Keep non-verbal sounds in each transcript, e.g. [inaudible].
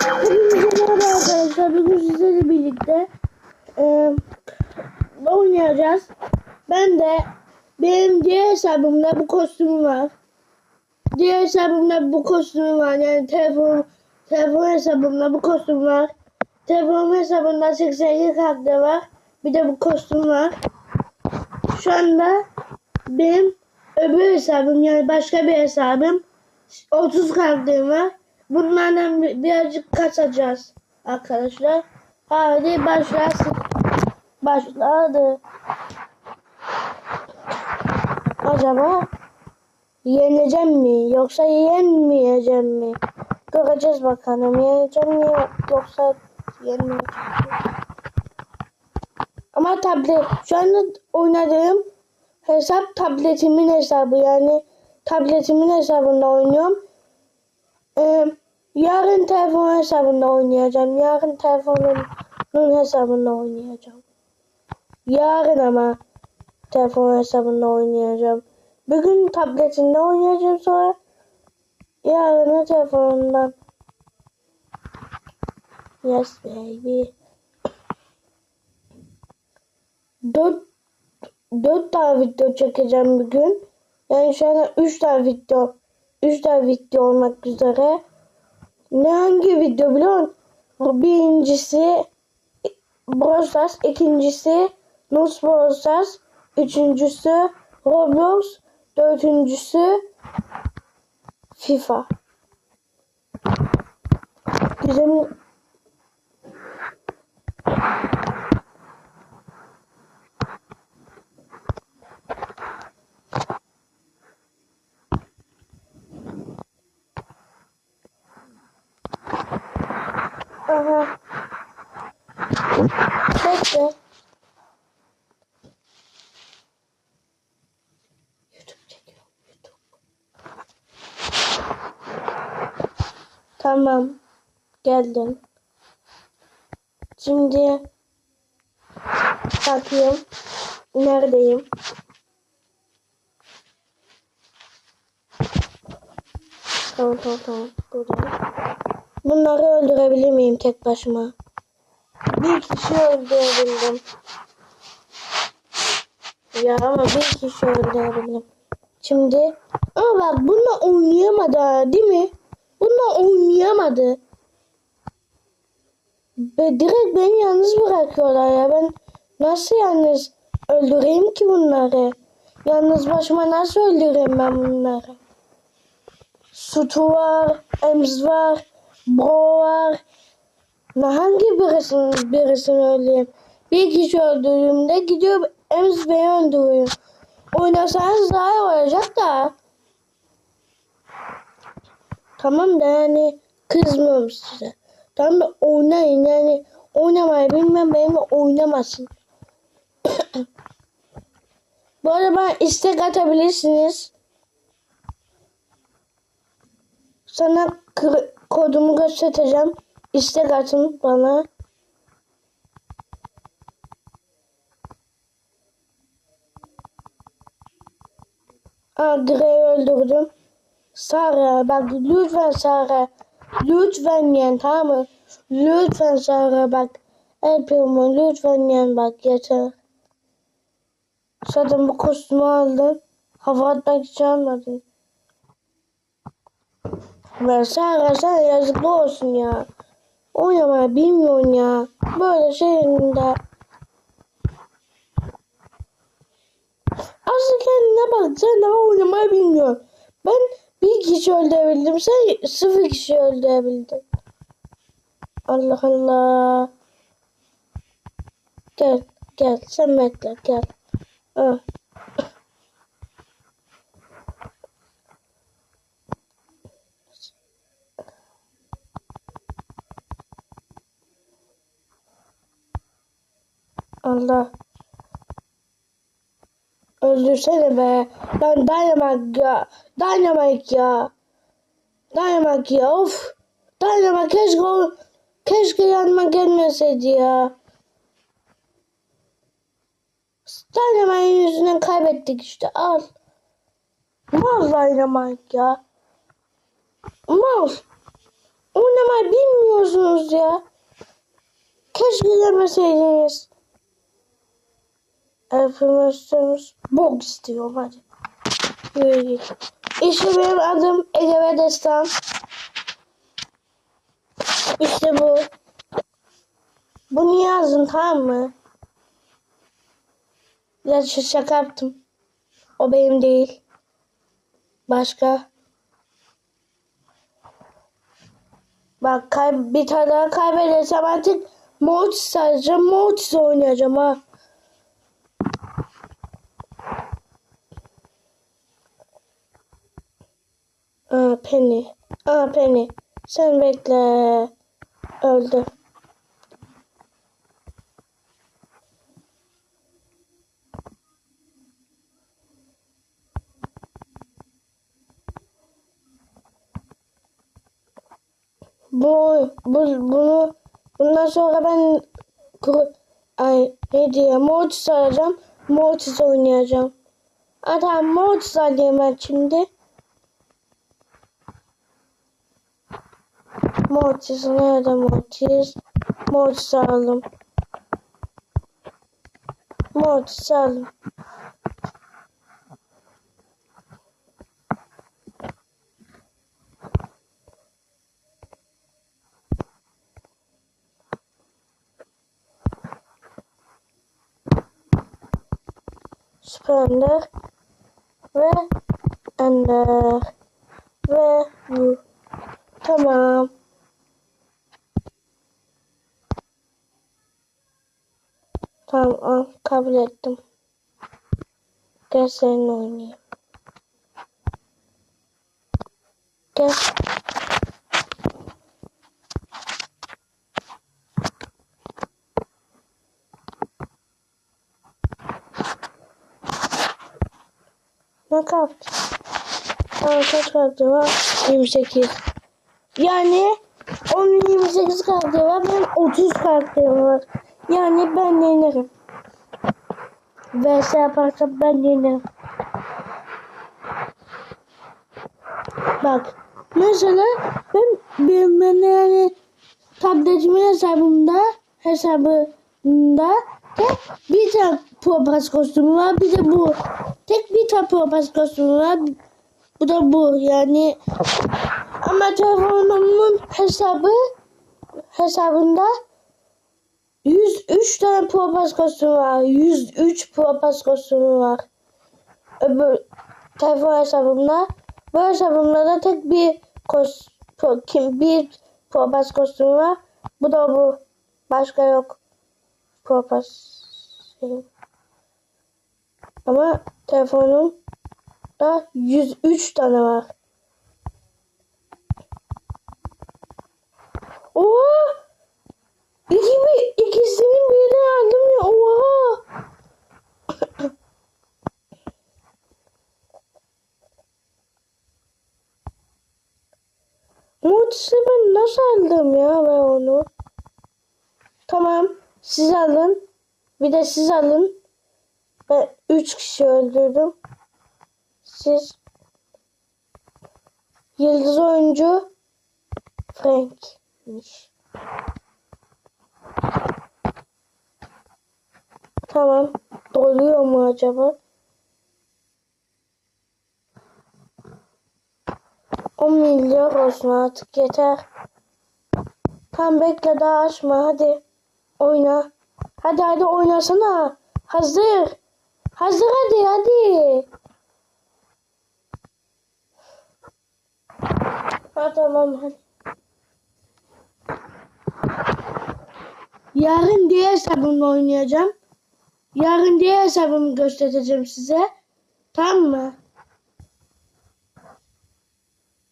Merhaba arkadaşlar. Bugün sizlerle birlikte e, oynayacağız. Ben de benim diğer hesabımda bu kostümüm var. Diğer hesabımda bu kostümüm var. Yani telefon telefon hesabımda bu kostüm var. Telefon hesabımda 82 karakter var. Bir de bu kostüm var. Şu anda benim öbür hesabım yani başka bir hesabım 30 karakterim var. Bunlardan bi- birazcık kasacağız arkadaşlar. Hadi başlasın. Başladı. Acaba yeneceğim mi yoksa yenmeyeceğim mi? Göreceğiz bakalım. Yeneceğim mi yoksa yenmeyeceğim mi? Ama tablet şu anda oynadığım hesap tabletimin hesabı yani tabletimin hesabında oynuyorum. Ee, yarın telefon hesabında oynayacağım. Yarın telefonun hesabında oynayacağım. Yarın ama telefon hesabında oynayacağım. Bugün tabletinde oynayacağım sonra yarın da telefonundan. Yes baby. Dört, dört tane video çekeceğim bugün. Yani şu anda üç tane video. Üç tane video olmak üzere. Ne hangi video biliyor musun? Birincisi Brawl Stars. ikincisi Nus Brawl Stars. Üçüncüsü Roblox. Dördüncüsü FIFA. Güzel Aha. Bekle. YouTube çekiyor. YouTube. Tamam. Geldim. Şimdi bakayım. Neredeyim? Tamam tamam tamam. Buradayım. Bunları öldürebilir miyim tek başıma? Bir kişi öldürebildim. Ya ama bir kişi öldürebildim. Şimdi ama bak bununla oynayamadı değil mi? Bununla oynayamadı. Ve direkt beni yalnız bırakıyorlar ya. Ben nasıl yalnız öldüreyim ki bunları? Yalnız başıma nasıl öldüreyim ben bunları? Sutu var, Ems var, Ne hangi birisini, birisini öldüreyim? Bir kişi öldürdüğümde gidiyor Ems beni öldürüyor. Oynasanız daha iyi olacak da. Tamam da yani kızmıyorum size. Tamam da oynayın yani oynamayı bilmem benimle oynamasın. [coughs] Bu arada bana istek atabilirsiniz. Sana kı- kodumu göstereceğim. İstek atın bana. Aa, Grey'i öldürdüm. Sara bak lütfen Sara. Lütfen yen tamam mı? Lütfen Sara bak. El Primo lütfen yen bak yeter. Zaten bu kostümü aldım. Hava atmak için almadım. Sara sen yazıklı olsun ya. Oynamayı bilmiyorsun ya. Böyle şeyinde. Aslı kendine bak. Sen daha oynamayı bilmiyorsun. Ben bir kişi öldürebildim. Sen sıfır kişi öldürebildin. Allah Allah. Gel. Gel. Sen bekle. Gel. Ah. Allah. Öldürsene be. Ben Dynamite ya. Dynamite ya. Dynamite ya. Of. Dynamite keşke o, keşke yanıma gelmeseydi ya. Dynamite yüzünden kaybettik işte. Al. Mal Dynamite ya. Mal. oynamayı bilmiyorsunuz ya. Keşke demeseydiniz. Efendim bok istiyorum hadi. Yürü git. İşte benim adım Ege Destan. İşte bu. Bunu yazın tamam mı? Şu şaka yaptım. O benim değil. Başka. Bak kay bir tane daha kaybedersem artık Mortis saracağım. Mortis oynayacağım ha. Aa Penny. Aa Penny. Sen bekle. Öldü. Bu, bu bunu bundan sonra ben kuru, ay ne diye Mortis arayacağım. Mortis oynayacağım. Tamam Mortis alayım ben şimdi. Mortis nerede Mortis? Mortis aldım. Mortis aldım. Süper ve Ender ve bu. Tamam. Tamam al, kabul ettim. Gel seninle oynayayım. Gel. Ne kaptı? Aa, kaç kartı var? 28. Yani onun 28 karakteri var. Benim 30 karakterim var. Yani ben yenerim. Vs yaparsam ben yenerim. Bak. Mesela ben benim ben yani tabletimin hesabımda hesabında tek bir tane Propass kostümü var. Bir de bu. Tek bir tane Propass kostümü var. Bu da bu. Yani ama telefonumun hesabı hesabında 103 tane Propass kostümü var. 103 Propass kostümü var. Öbür telefon hesabımda bu hesabımda da tek bir kos, kim, bir Propass kostümü var. Bu da bu. Başka yok. Şeyim. Ama telefonumda 103 tane var. Oha! İki bir, ikisini birden aldım ya. Oha! Mortis'i ben nasıl aldım ya ben onu? Tamam. Siz alın. Bir de siz alın. Ben üç kişi öldürdüm. Siz Yıldız oyuncu Frank'miş. Tamam. Doluyor mu acaba? 10 milyar olsun artık yeter. Tam bekle daha açma hadi. Oyna. Hadi hadi oynasana. Hazır. Hazır hadi hadi. Ha tamam hadi. Yarın diğer hesabımla oynayacağım. Yarın diğer hesabımı göstereceğim size. Tamam mı?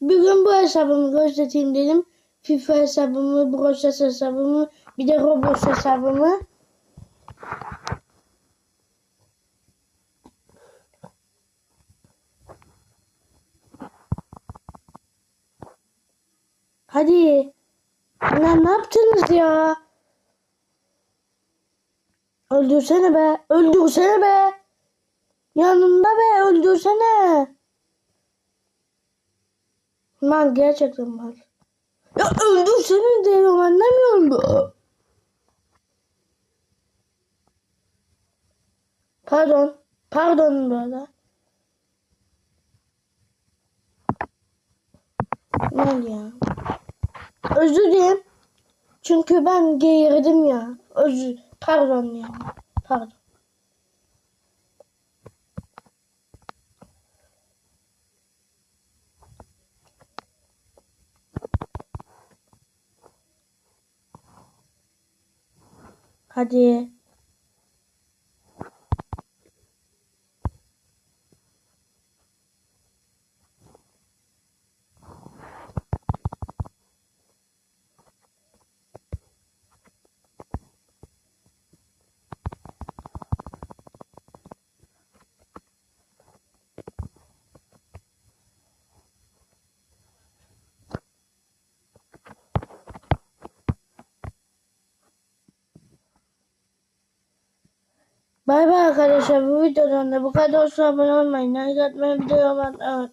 Bugün bu hesabımı göstereyim dedim. FIFA hesabımı, Brawl hesabımı, bir de Roblox hesabımı. Hadi. Lan ne yaptınız ya? Öldürsene be. Öldürsene be. Yanında be. Öldürsene. Lan gerçekten var. Ya öldürsene diyorum anlamıyor musun? Pardon. Pardon böyle. Ne oldu ya? Özür dilerim. Çünkü ben geğirdim ya. Özür. Pardon ya. Pardon. Hadi. Bay bay arkadaşlar bu videodan da bu kadar olsun abone olmayı, like atmayı, video atmayı unutmayın.